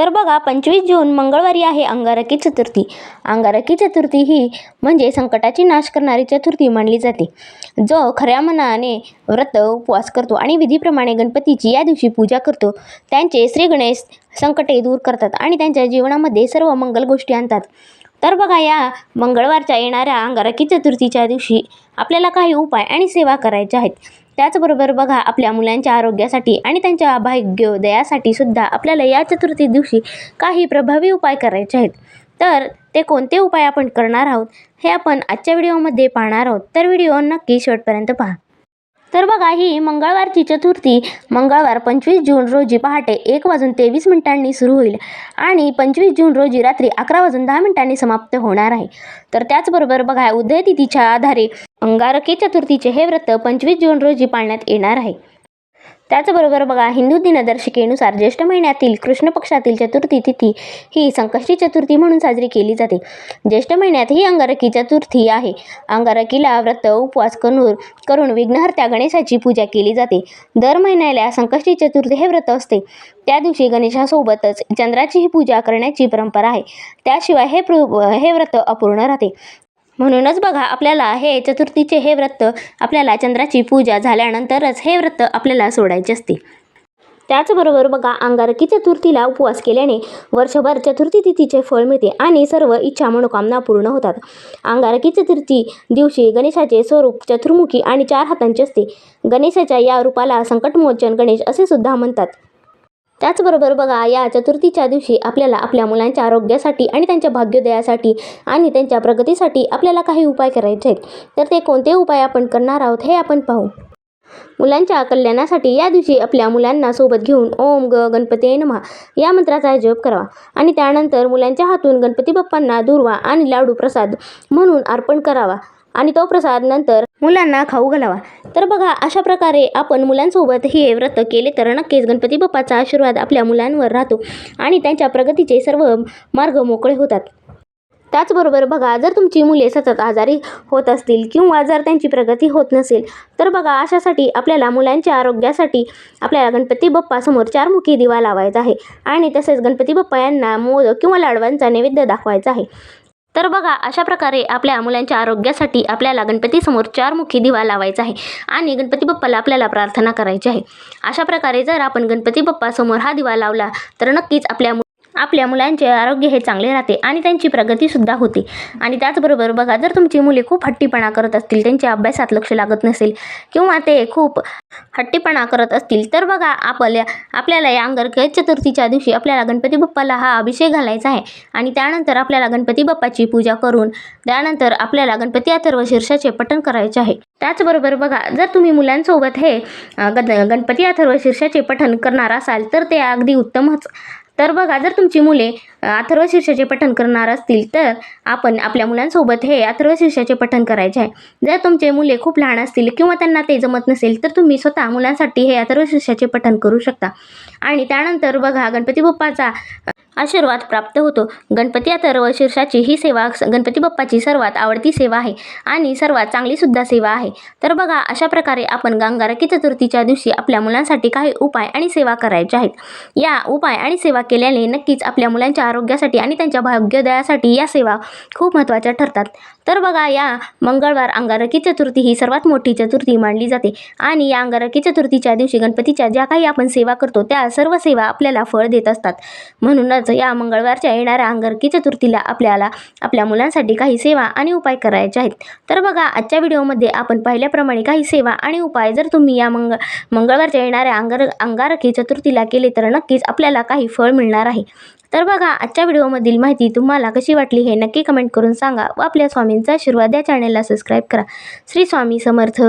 तर बघा पंचवीस जून मंगळवारी आहे अंगारकी चतुर्थी. अंगारकी चतुर्थी ही म्हणजे संकटाची नाश करणारी चतुर्थी मानली जाते. जो खऱ्या मनाने व्रत उपवास करतो आणि विधीप्रमाणे गणपतीची या दिवशी पूजा करतो त्यांचे श्री गणेश संकटे दूर करतात आणि त्यांच्या जीवनामध्ये सर्व मंगल गोष्टी आणतात. तर बघा या मंगळवारच्या येणाऱ्या अंगारकी चतुर्थीच्या दिवशी आपल्याला काही उपाय आणि सेवा करायच्या आहेत. त्याचबरोबर बघा आपल्या मुलांच्या आरोग्यासाठी आणि त्यांच्या भाग्योदयासाठी सुद्धा आपल्याला या चतुर्थी दिवशी काही प्रभावी उपाय करायचे आहेत. तर ते कोणते उपाय आपण करणार आहोत हे आपण आजच्या व्हिडिओमध्ये पाहणार आहोत. तर व्हिडिओ नक्की शेवटपर्यंत पहा. तर बघा ही मंगळवारची चतुर्थी मंगळवार पंचवीस जून रोजी पहाटे एक वाजून तेवीस मिनिटांनी सुरू होईल आणि पंचवीस जून रोजी रात्री अकरा वाजून दहा मिनिटांनी समाप्त होणार आहे. तर त्याचबरोबर बघा उदयतिथीच्या आधारे अंगारकी चतुर्थीचे हे व्रत पंचवीस जून रोजी पाळण्यात येणार आहे. त्याचबरोबर बघा हिंदू दिनदर्शिकेनुसार ज्येष्ठ महिन्यातील कृष्ण पक्षातील चतुर्थी तिथी ही संकष्टी चतुर्थी म्हणून साजरी केली जाते. ज्येष्ठ महिन्यात ही अंगारकी चतुर्थी आहे. अंगारकीला व्रत उपवास करून करून विघ्नहर्त्या गणेशाची पूजा केली जाते. दर महिन्याला संकष्टी चतुर्थी हे व्रत असते. त्या दिवशी गणेशासोबतच चंद्राचीही पूजा करण्याची परंपरा आहे. त्याशिवाय हे प्र हे व्रत अपूर्ण राहते. म्हणूनच बघा आपल्याला हे चतुर्थीचे हे व्रत आपल्याला चंद्राची पूजा झाल्यानंतरच हे व्रत आपल्याला सोडायचे असते. त्याचबरोबर बघा अंगारकी चतुर्थीला उपवास केल्याने वर्षभर चतुर्थी तिथीचे फळ मिळते आणि सर्व इच्छा मनोकामना पूर्ण होतात. अंगारकी चतुर्थी दिवशी गणेशाचे स्वरूप चतुर्मुखी आणि चार हातांचे असते. गणेशाच्या या रूपाला संकटमोचन गणेश असे सुद्धा म्हणतात. त्याचबरोबर बघा या चतुर्थीच्या दिवशी आपल्याला आपल्या मुलांच्या आरोग्यासाठी आणि त्यांच्या भाग्योदयासाठी आणि त्यांच्या प्रगतीसाठी आपल्याला काही उपाय करायचे आहेत. तर ते कोणते उपाय आपण करणार आहोत हे आपण पाहू. मुलांच्या कल्याणासाठी या दिवशी आपल्या मुलांना सोबत घेऊन ओम ग गणपती नमः या मंत्राचा जप करावा. आणि त्यानंतर मुलांच्या हातून गणपती बाप्पांना दुर्वा आणि लाडू प्रसाद म्हणून अर्पण करावा. आणि तो प्रसाद नंतर मुलांना खाऊ घालावा. तर बघा अशा प्रकारे आपण मुलांसोबत हे व्रत केले तर नक्कीच गणपती बाप्पाचा आशीर्वाद आपल्या मुलांवर राहतो आणि त्यांच्या प्रगतीचे सर्व मार्ग मोकळे होतात. त्याचबरोबर बघा जर तुमची मुले सतत आजारी होत असतील किंवा जर त्यांची प्रगती होत नसेल तर बघा अशासाठी आपल्याला मुलांच्या आरोग्यासाठी आपल्याला गणपती बाप्पासमोर चारमुखी दिवा लावायचा आहे आणि तसेच गणपती बाप्पा यांना मोदक किंवा लाडवांचा नैवेद्य दाखवायचा आहे. तर बघा अशा प्रकारे आपल्या मुलांच्या आरोग्यासाठी आपल्याला गणपतीसमोर चारमुखी दिवा लावायचा आहे आणि गणपती बाप्पाला आपल्याला प्रार्थना करायची आहे. अशा प्रकारे जर आपण गणपती बाप्पासमोर हा दिवा लावला तर नक्कीच आपल्या मु आपल्या मुलांचे आरोग्य हे चांगले राहते आणि त्यांची प्रगतीसुद्धा होते. आणि त्याचबरोबर बघा जर तुमची मुले खूप हट्टीपणा करत असतील त्यांच्या अभ्यासात लक्ष लागत नसेल किंवा ते खूप हट्टीपणा करत असतील तर बघा आपल्या आपल्याला या अंगारकी चतुर्थीच्या दिवशी आपल्याला गणपती बाप्पाला हा अभिषेक घालायचा आहे. आणि त्यानंतर आपल्याला गणपती बाप्पाची पूजा करून त्यानंतर आपल्याला गणपती अथर्व शीर्षाचे पठण करायचे आहे. त्याचबरोबर बघा जर तुम्ही मुलांसोबत हे गणपती अथर्व शीर्षाचे पठण करणार असाल तर ते अगदी उत्तमच तर बघा जर तुमची मुले अथर्व शीर्षाचे पठण करणार असतील तर आपण आपल्या मुलांसोबत हे अथर्व शीर्षाचे पठण करायचे आहे. जर तुमचे मुले खूप लहान असतील किंवा त्यांना ते जमत नसेल तर तुम्ही स्वतः मुलांसाठी हे अथर्व शीर्षाचे पठण करू शकता. आणि त्यानंतर बघा गणपती बाप्पाचा आशीर्वाद प्राप्त होतो. गणपती अथर्व शीर्षाची ही सेवा गणपती बाप्पाची सर्वात आवडती सेवा आहे आणि सर्वात चांगलीसुद्धा सेवा आहे. तर बघा अशा प्रकारे आपण गांगारकी चतुर्थीच्या दिवशी आपल्या मुलांसाठी काही उपाय आणि सेवा करायच्या आहेत. या उपाय आणि सेवा केल्याने नक्कीच आपल्या मुलांच्या आरोग्यासाठी आणि त्यांच्या भाग्योदयासाठी या सेवा खूप महत्त्वाच्या ठरतात. तर बघा या मंगळवार अंगारकी चतुर्थी ही सर्वात मोठी चतुर्थी मानली जाते आणि या अंगारकी चतुर्थीच्या दिवशी गणपतीच्या ज्या काही आपण सेवा करतो त्या सर्व सेवा आपल्याला फळ देत असतात. म्हणूनच या मंगळवारच्या येणाऱ्या अंगारकी चतुर्थीला आपल्याला आपल्या मुलांसाठी काही सेवा आणि उपाय करायचे आहेत. तर बघा आजच्या व्हिडिओमध्ये आपण पाहिल्याप्रमाणे काही सेवा आणि उपाय जर तुम्ही या मंग मंगळवारच्या येणाऱ्या अंगार अंगारकी चतुर्थीला केले तर नक्कीच आपल्याला काही फळ मिळणार आहे. तर बघा आजच्या व्हिडिओमधील माहिती तुम्हाला कशी वाटली हे नक्की कमेंट करून सांगा व आपल्या स्वामींचा आशीर्वाद या चॅनेलला सबस्क्राईब करा. श्री स्वामी समर्थ.